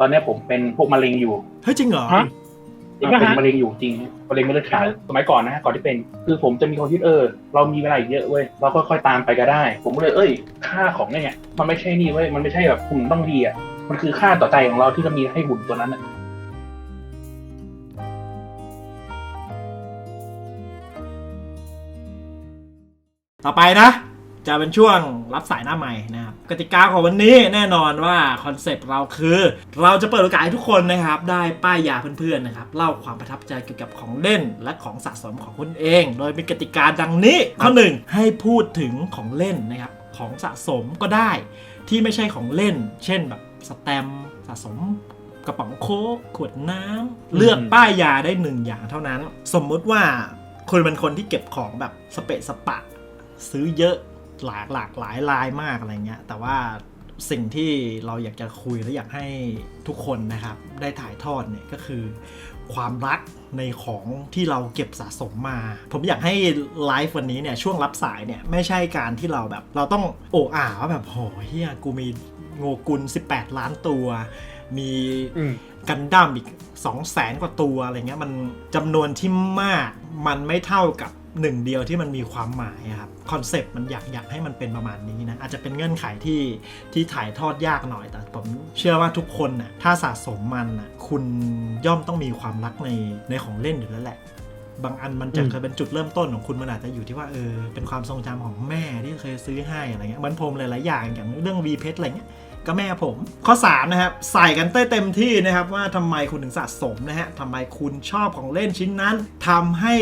ตอนเนี้ยผมเป็นพวกมะเร็งอยู่เฮ้ยจริงเหรอฮะ จริงปะเป็นฮะมะเร็งอยู่จริงมะเร็งไม่เลือดขาวสมัยก่อนนะฮะก่อนที่เป็น คือผมจะมีความคิดเออ เรามีเวลาอีกเยอะเว้ยเราค่อยๆตามไปก็ได้ ผมก็เลยเอ้ย ค่าของเนี่ยมันไม่ใช่นี่เว้ยมันไม่ใช่แบบหุ่นต้องดีอะมันคือค่าต่อใจของเราที่เรามีให้หุ่นตัวนั้นอะ ต่อไปนะ จะเป็นช่วงรับสายหน้าใหม่นะครับกติกาของวันนี้แน่นอนว่าคอนเซปต์เราคือ เราจะเปิดโอกาสให้ทุกคนนะครับได้ป้ายยาเพื่อนๆนะครับเล่าความประทับใจเกี่ยวกับของเล่นและของสะสมของคุณเอง โดยมีกติกาดังนี้ข้อหนึ่งให้พูดถึงของเล่นนะครับของสะสมก็ได้ ที่ไม่ใช่ของเล่น เช่นแบบสแตมป์สะสมกระป๋องโค้กขวดน้ำเลือกป้ายยาได้หนึ่งอย่างเท่านั้น สมมุติว่าคุณเป็นคนที่เก็บของแบบสเปะสปะ ซื้อเยอะ หลากหลากหลายลายมากอะไรเงี้ย แต่ว่าสิ่งที่เราอยากจะคุยและอยากให้ทุกคนนะครับ ได้ถ่ายทอดเนี่ยก็คือ ความรักในของที่เราเก็บสะสมมา ผมอยากให้ไลฟ์วันนี้เนี่ยช่วงรับสายเนี่ยไม่ใช่การที่เราแบบ เราต้องโอ้อ่าว่าแบบโหเฮียกูมีโงกุล 18 ล้านตัว มีกันดั้มอีก2 0 0แสนกว่าตัวอะไรเงี้ยมันจำนวนที่มากมันไม่เท่ากับ หนึ่งเดียวที่มันมีความหมายครับคอนเซปต์มันอยากอยากให้มันเป็นประมาณนี้นะอาจจะเป็นเงื่อนไขที่ที่ถ่ายทอดยากหน่อย แต่ผมเชื่อว่าทุกคนน่ะถ้าสะสมมันน่ะคุณย่อมต้องมีความรักในในของเล่นอยู่แล้วแหละบางอันมันจะเคยเป็นจุดเริ่มต้นของคุณมันอาจจะอยู่ที่ว่าเออเป็นความทรงจำของแม่ที่เคยซื้อให้อะไรเงี้ยมือนผมหลายๆอย่างอย่างเรื่อง V เพชอะไรเงี้ยก็แม่ผม ข้อ 3 นะครับ ใส่กันเต็มที่นะครับ ว่าทำไมคุณถึงสะสมนะฮะทำไมคุณชอบของเล่นชิ้นนั้นทำให้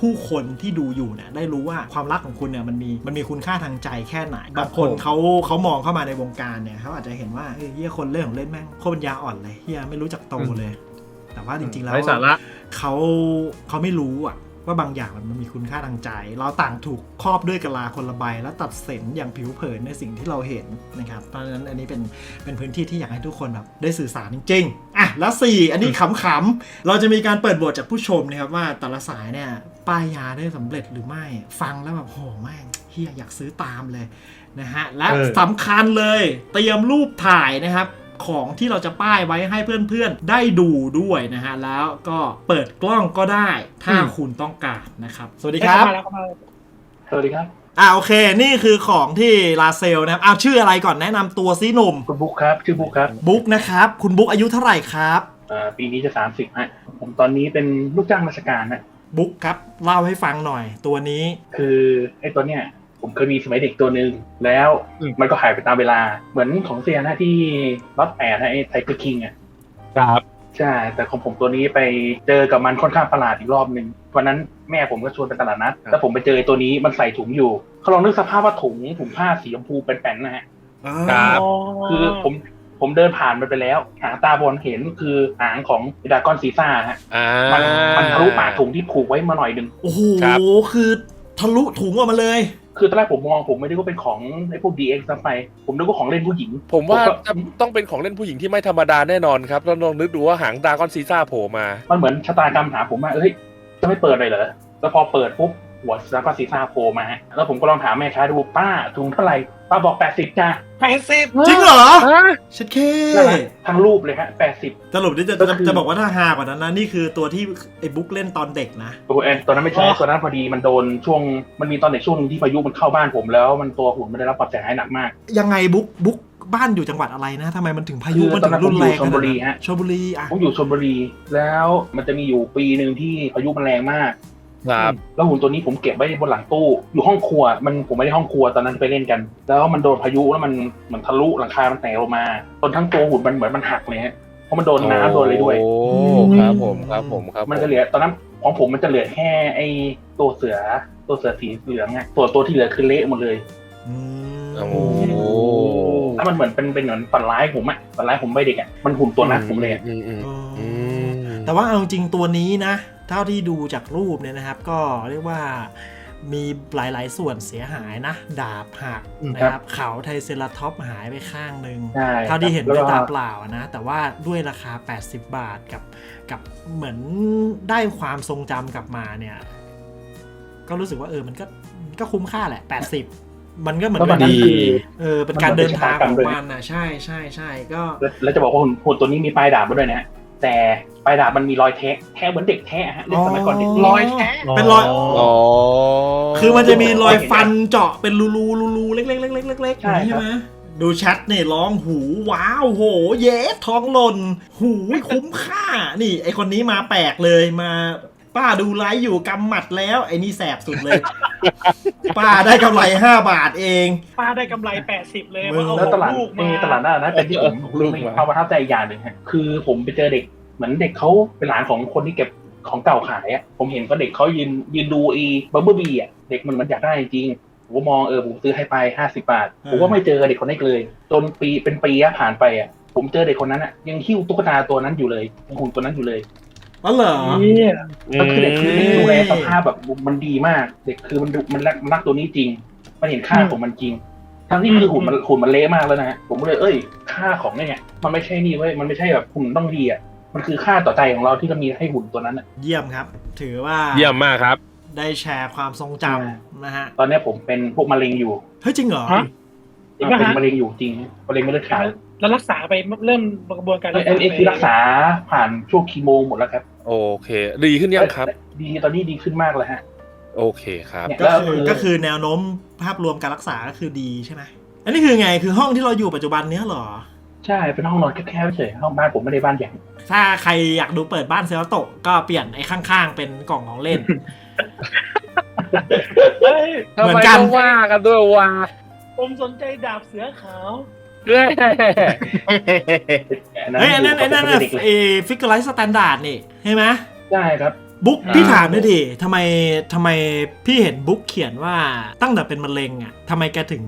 ผู้คนที่ดูอยู่เนี่ยได้รู้ว่าความรักของคุณเนี่ยมันมีมันมีคุณค่าทางใจแค่ไหน บางคนเขาเขามองเข้ามาในวงการเนี่ยเขาอาจจะเห็นว่าเฮ้ยเฮียคนเล่นของเล่นแม่งโคตรปัญญาอ่อนเลยเฮียไม่รู้จักโตเลย แต่ว่าจริงๆแล้วไร้สาระเขาเขาไม่รู้อะว่าบางอย่างมันมีคุณค่าทางใจ เราต่างถูกครอบด้วยกะลาคนละใบ แล้วตัดสินอย่างผิวเผินในสิ่งที่เราเห็นนะครับเพราะฉะนั้นอันนี้เป็นเป็นพื้นที่ที่อยากให้ทุกคนแบบได้สื่อสารจริงๆอะ แล้วสี่อันนี้ขำๆเราจะมีการเปิดบทจากผู้ชมนะครับว่าแต่ละสายเนี่ยป้ายยาได้สำเร็จหรือไม่ฟังแล้วแบบโหแม่งเฮียอยากซื้อตามเลยนะฮะและเออสำคัญเลยเตรียมรูปถ่ายนะครับของที่เราจะป้ายไว้ให้เพื่อนๆ ได้ดูด้วยนะฮะ แล้วก็เปิดกล้องก็ได้ ถ้าอืมคุณต้องการนะครับ สวัสดีครับเข้ามาแล้วเข้ามาแล้วสวัสดีครับ อ่าโอเค นี่คือของที่ลาเซลนะครับอ้าวชื่ออะไรก่อนแนะนำตัวซิหนุ่มคุณบุ๊คครับ ชื่อบุ๊คครับบุ๊กนะครับ คุณบุ๊กอายุเท่าไหร่ครับเอ่อปีนี้จะสามสิบฮะผมตอนนี้เป็นลูกจ้างราชการนะบุ๊กครับ เล่าให้ฟังหน่อย ตัวนี้ คือไอ้ตัวเนี้ยผมเคยมีสมัยเด็กตัวหนึ่งแล้วอืม มันก็หายไปตามเวลาเหมือนของเซียนะที่รถแปดนะไอ้ไทเกอร์คิงอะครับ ใช่ แต่ของผมตัวนี้ไปเจอกับมันค่อนข้างประหลาดอีกรอบหนึ่งวันนั้นแม่ผมก็ชวนไปตลาดนัดครับแล้วผมไปเจอไอ้ตัวนี้มันใส่ถุงอยู่เขาลองนึกสภาพว่าถุงถุงผ้าสีชมพูเป็นแป้นๆนะฮะครับคือผมผมเดินผ่านมันไปแล้ว หางตาบอลเห็นคือหางของดากอนซีซ่าฮะอ่ามันมันทะลุปากถุงที่ผูกไว้มาหน่อยหนึ่งโอ้โหครับคือทะลุถุงออกมาเลย คือตอนแรกผมมองผมไม่ได้ว่าเป็นของไอ้พวก DX ซะไป ผมนึกว่าของเล่นผู้หญิง ผมว่าก็ต้องเป็นของเล่นผู้หญิงที่ไม่ธรรมดาแน่นอนครับแล้วลองนึกดูว่าหางดรากอนซีซ่าโผล่มา มันเหมือนชะตากรรมหาผมว่าเฮ้ย จะไม่เปิดเลยเหรอ แล้วพอเปิดปุ๊บ หัวดากอนซีซ่าโผล่มาแล้วผมก็ลองถามแม่ค้าดูป้าถุงเท่าไหร่ป้าบอก80จ้าแปดสิบจริงเหรอฮะชัดเคนั่นแหละทั้งรูปเลยฮะ80สรุปนี่จะก็จะคือจะบอกว่าถ้าฮากว่านั้นนะนี่คือตัวที่ไอ้บุ๊กเล่นตอนเด็กนะโอ้โหเอ็นตอนนั้นไม่ใช่ตัวนั้นพอดีมันโดนช่วงมันมีตอนเด็กช่วงหนึงที่พายุมันเข้าบ้านผมแล้ว มันตัวหุ่นมันได้รับความเสียหายหนักมาก ยังไงบุ๊กบุ๊กบ้านอยู่จังหวัดอะไรนะทำไมมันถึงพายุคือมันตอถึนนั้งนรุนแรงผมอยู่ชลบุรีขนาดนั้นฮะชลบุรีอะผมอยู่ชลบุรีแล้วมันจะมีอยู่ปีหนึ่งที่พายุมันแรงมาก ครับแล้วหุ่นตัวนี้ผมเก็บไว้บนหลังตู้อยู่ห้องครัว มันผมไม่ได้ห้องครัวตอนนั้นไปเล่นกัน แล้วมันโดนพายุแล้วมันเหมือนทะลุหลังคา มันแตกลงมาจนทั้งตัวหุ่นมันเหมือนมันหักเลยฮะเพราะมันโดนน้ำโดนอะไรด้วยโอ้ครับผมครับผมครับมันจะเหลือตอนนั้นของผมมันจะเหลือแค่ไอ้ตัวเสือตัวเสือสีเหลืองอะตัวตัวที่เหลือคือเละหมดเลยอืมโอ้แล้วมันเหมือนเป็นเป็นเหมือนฝันร้ายผมอะฝันร้ายผมไม่เด็กอะมันหุ่นตัวนักผมเลยอะอืมอืมเออออืมแต่ว่าเอาจริงตัวนี้นะ เท่าที่ดูจากรูปเนี่ยนะครับ ก็เรียกว่ามีหลาย ๆ ส่วนเสียหายนะ ดาบหักนะครับเขาไทเซราท็อปส์หายไปข้างหนึ่งใช่เท่าที่เห็นแล้วด้วยก็ตาเปล่าอะนะ แต่ว่าด้วยราคา 80 บาทกับกับเหมือนได้ความทรงจำกลับมาเนี่ย ก็รู้สึกว่าเออมันก็มันก็คุ้มค่าแหละ 80มันก็เหมือนแล้วกัมันนดีคือเออเป็นการเดินทางของมันนะใช่ใช่ใช่ก็ แล้วแล้วจะบอกว่าหุ่นหุ่นตัวนี้มีปลายดาบมาด้วยนะฮะ แต่ปลายดาบมันมีรอยแทะแทะเหมือนเด็กแทะฮะเด็กสมัยก่อนเด็กรอยแทะเป็นรอยอ๋อคือมันจะมีรอยฟันเจาะเป็นรูรูรูรูเล็กๆเล็กๆเล็กๆอย่างนี้ใช่ไหมดูแชทเนี่ยร้องหูว้าวโห เยสท้องหล่น หูคุ้มค่า นี่ ไอคนนี้มาแปลกเลยมา ป้าดูไลฟ์อยู่กำหมัดแล้ว ไอ้นี่แสบสุดเลย ป้าได้กำไรห้าบาทเอง ป้าได้กำไรแปดสิบเลยมึงว่าเอาแล้วตลาดลูกเอมาอตลาดหน้านะเป็นที่ผมมีความประทับใจอีกอย่างหนึ่งฮะคือผมไปเจอเด็กเหมือนเด็กเขาเป็นหลานของคนที่เก็บของเก่าขายอะผมเห็นก็เด็กเขายืนยืนดูอีบับเบิ้ลบีอะเด็กมันมันอยากได้จริงผมก็มองเออผมซื้อให้ไปห้าสิบาท ผมก็ไม่เจอเด็กคนนั้นอีกเลย จนปีเป็นปีอะผ่านไปอะผมเจอเด็กคนนั้นอะยังหิ้วตุ๊กตาตัวนั้นอยู่เลยยังหุ่นตัวนั้นอยู่เลย อ๋อเหรอ เนี่ยก็คือเด็กคือเด็กดูแลสภาพแบบมันดีมาก เด็กคือมันดูมันรักมันรักตัวนี้จริง มันเห็นค่าของมันจริง ทั้งที่คือหุ่นมันหุ่นมันเละมากแล้วนะฮะผมก็เลยเอ้ย ค่าของเนี่ยมันไม่ใช่นี่เว้ยมันไม่ใช่แบบหุ่นต้องดีอะมันคือค่าต่อใจของเราที่เรามีให้หุ่นตัวนั้นอะ เยี่ยมครับ ถือว่าเยี่ยมมากครับ ได้แชร์ความทรงจำนะฮะ ตอนเนี้ยผมเป็นพวกมะเร็งอยู่เฮ้ยจริงเหรอ ฮะจริงปะฮะเป็นมะเร็งอยู่จริงมะเร็งไม่เลือดขาว แล้วรักษาไปเริ่มกระบวนการเอ้ยอันนี้คือรักษาผ่านช่วงคีโมหมดแล้วครับ โอเค ดีขึ้นยังครับ ดีตอนนี้ดีขึ้นมากเลยฮะ โอเคครับเนี่ยก็แล้วคือก็คือแนวโน้มภาพรวมการรักษาก็คือดีใช่ไหมอันนี้คือไงคือห้องที่เราอยู่ปัจจุบันเนี้ยเหรอ ใช่เป็นห้องนอนแคบๆเฉยห้องบ้านผมไม่ได้บ้านใหญ่ถ้าใครอยากดูเปิดบ้านเซลโตะก็เปลี่ยนไอ้ข้างๆ เป็นกล่องของเล่นเฮ้ยทำเหมืไมอนกันต้องว่ากันด้วยวะผมสนใจดาบเสือขาว เฮ้ยเฮ้ยอันนั้นยู่ไอ้นั่นกับน่ะเด็กเลยเอฟิกเกอร์ไลท์สแตนดาร์ดนี่ใช่ไหมใช่ครับ บุ๊กอ่าพี่ถามหน่อยดิทำไมทำไมพี่เห็นบุ๊กเขียนว่าตั้งแต่เป็นมะเร็งอะทำไมแกถึง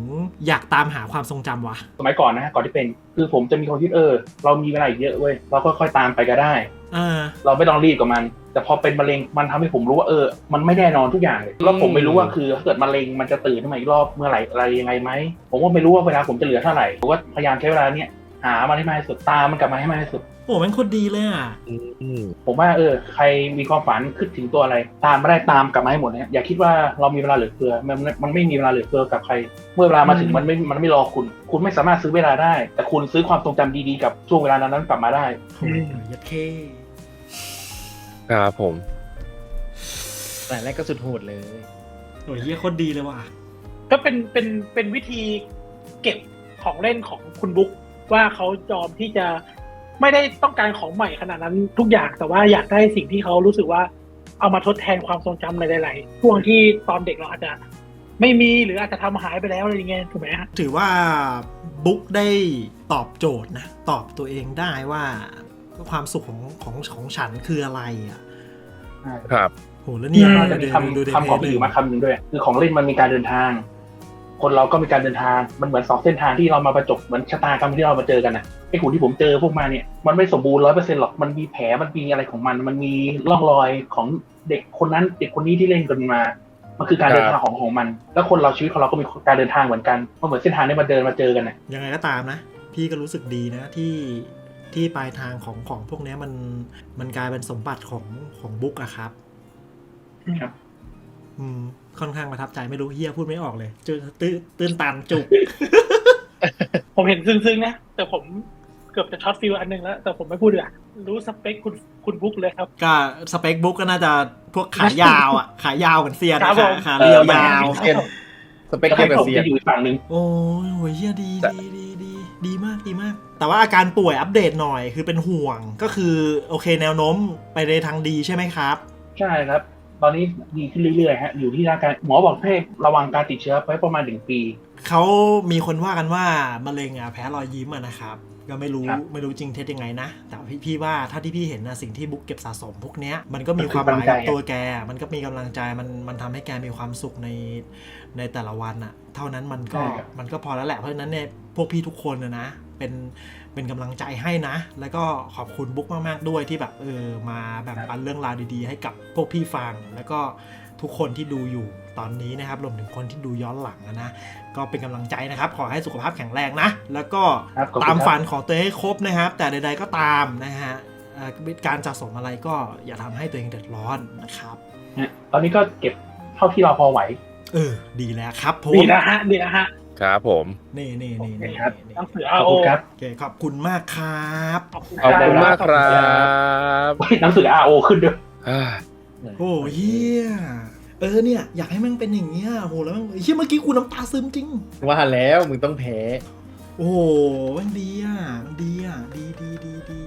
อยากตามหาความทรงจำวะ สมัยก่อนนะฮะก่อนที่เป็นคือผมจะมีความคิดเออ เรามีเวลาอีกเยอะเว้ยเราค่อยๆตามไปก็ได้อ่าเราไม่ต้องรีบกับมัน แต่พอเป็นมะเร็งมันทำให้ผมรู้ว่าเออ มันไม่แน่นอนทุกอย่างเลยแล้วผมไม่รู้ว่าคือถ้าเกิดมะเร็งมันจะตื่นขึ้นมาอีกรอบเมื่อไหร่อะไรยังไงไหมผมก็ไม่รู้ว่าเวลาผมจะเหลือเท่าไหร่ผมก็พยายามใช้เวลาเนี้ยหามันให้มากที่สุดตามมันกลับมาให้มากที่สุดโอ้แม่งโคตรดีเลยอะ ผมว่าเออใครมีความฝันคิดถึงตัวอะไร ตามไม่ได้ตามกลับมาให้หมดเนี่ยอย่าคิดว่าเรามีเวลาเหลือเฟือมันมันมันไม่มีเวลาเหลือเฟือกับใคร เมื่อเวลามาถึงมันไม่มันไม่รอคุณ คุณไม่สามารถซื้อเวลาได้ แต่คุณซื้อความทรงจำดีๆกับช่วงเวลานั้นๆกลับมาได้โอ้ยยัดเคครับผมแต่แรกก็สุดโหดเลยโอ้ยเยี่ยโคตรดีเลยว่ะก็เป็นเป็นเป็นวิธีเก็บของเล่นของคุณบุ๊กว่าเขายอมที่จะ ไม่ได้ต้องการของใหม่ขนาดนั้นทุกอย่างแต่ว่าอยากได้สิ่งที่เขารู้สึกว่าเอามาทดแทนความทรงจำในหลายๆช่วงที่ตอนเด็กเราอาจจะไม่มีหรืออาจจะทำหายไปแล้วอะไรอย่างเงี้ยถูกไหมฮะถือว่าบุ๊กได้ตอบโจทย์นะ ตอบตัวเองได้ว่าความสุขของของของฉันคืออะไรอะครับโหแล้วเนี่ยก็จะมีดูดูคำคำของเลพี่ยอยู่มาคำหนึ่งด้วย คือของเล่นมันมีการเดินทาง คนเราก็มีการเดินทางมันเหมือนสองเส้นทางที่เรามาประจบเหมือนชะตากรรมที่เรามาเจอกันน่ะไอ้หุ่นที่ผมเจอพวกมาเนี่ยมันไม่สมบูรณ์ร้อยเปอร์เซ็นต์หรอกมันมีแผลมันมีอะไรของมัน มันมีร่องรอยของเด็กคนนั้นเด็กคนนี้ที่เล่นกันมามันคือการเดินทางของของมัน แล้วคนเราชีวิตของเราก็มีการเดินทางเหมือนกันมันเหมือนเส้นทางที่มาเดินมาเจอกันน่ะยังไงก็ตามนะ พี่ก็รู้สึกดีนะที่ที่ปลายทางของของพวกเนี้ยมันมันกลายเป็นสมบัติของของบุ๊กอะครับ ครับ อืม ค่อนข้างประทับใจไม่รู้เฮียพูดไม่ออกเลยจืตื้นตื้นตันจุก ผมเห็นซึ้งๆนะ แต่ผมเกือบจะช็อตฟิลอันหนึงแล้ว แต่ผมไม่พูดดีกว่ารู้สเปคคุณคุณบุ๊กเลยครับ ก็สเปคบุ๊กก็น่าจะพวกขายาวอะ ขายาวเหมือนเซียนครันะบผขามขาเอเรียอวไม่ยาวเซียนสเปคแล้วเดียวกับผมเซียนจะอยู่อีกฝั่งหนึ่งโอ้ยโหเฮียดีดีดีดีดีมากดีมาก แต่ว่าอาการป่วยอัปเดตหน่อยคือเป็นห่วงก็คือโอเคแนวโน้มไปในทางดีใช่ไหมครับ ใช่ครับ ตอนนี้ดีขึ้นเรื่อยๆฮะอยู่ที่ร่างกายหมอบอกให้ระวังการติดเชื้อไว้ประมาณหนึ่งปี เขามีคนว่ากันว่ามะเร็งอะแพ้รอยยิ้มอะนะครับ ก็ไม่รู้ครับไม่รู้จริงเท็จยังไงนะ แต่พี่พี่ว่าถ้าที่พี่เห็นนะสิ่งที่บุ๊กเก็บสะสมพวกเนี้ยมันก็มีความหมายกับตัวแก มันก็มีกำลังใจมันมันทำให้แกมีความสุขในในแต่ละวันอะเท่านั้นมันก็ใช่ครับ มันก็พอแล้วแหละเพราะฉะนั้นเนี่ยพวกพี่ทุกคนนะนะ เป็นเป็นกำลังใจให้นะ แล้วก็ขอบคุณบุ๊กมาก ๆ ด้วยที่แบบเออมาแบ่งปันเรื่องราวดีๆ ให้กับพวกพี่ฟัง แล้วก็ทุกคนที่ดูอยู่ตอนนี้นะครับรวมถึงคนที่ดูย้อนหลังนะ ก็เป็นกำลังใจนะครับ ขอให้สุขภาพแข็งแรงนะ แล้วก็ครับขอบคุณตามครับฝันของตัวเองให้ครบนะครับ แต่ใด ๆก็ตามนะฮะเอ่อการสะสมอะไรก็อย่าทำให้ตัวเองเดือดร้อนนะครับฮะตอนนี้ก็เก็บเท่าที่เราพอไหว เออ ดีแล้วครับผมดีนะฮะดีนะฮะ ครับผม นี่นี่นี่นี่ครับ นี่หนังสือขอบ RO คุณครับโอเคขอบคุณมากครับขอบคุณขอบคุณมากครับเฮ้ยหนังสือ RO ขึ้นด้วยอ่าโอ้เฮียเออเนี่ย อยากให้แม่งเป็นอย่างเงี้ยโหแล้วแม่งเฮียเมื่อกี้กูน้ำตาซึมจริง ว่าแล้วมึงต้องแพ้ โอ้โหแม่งดีอะแม่งดีอะดีดีดีดี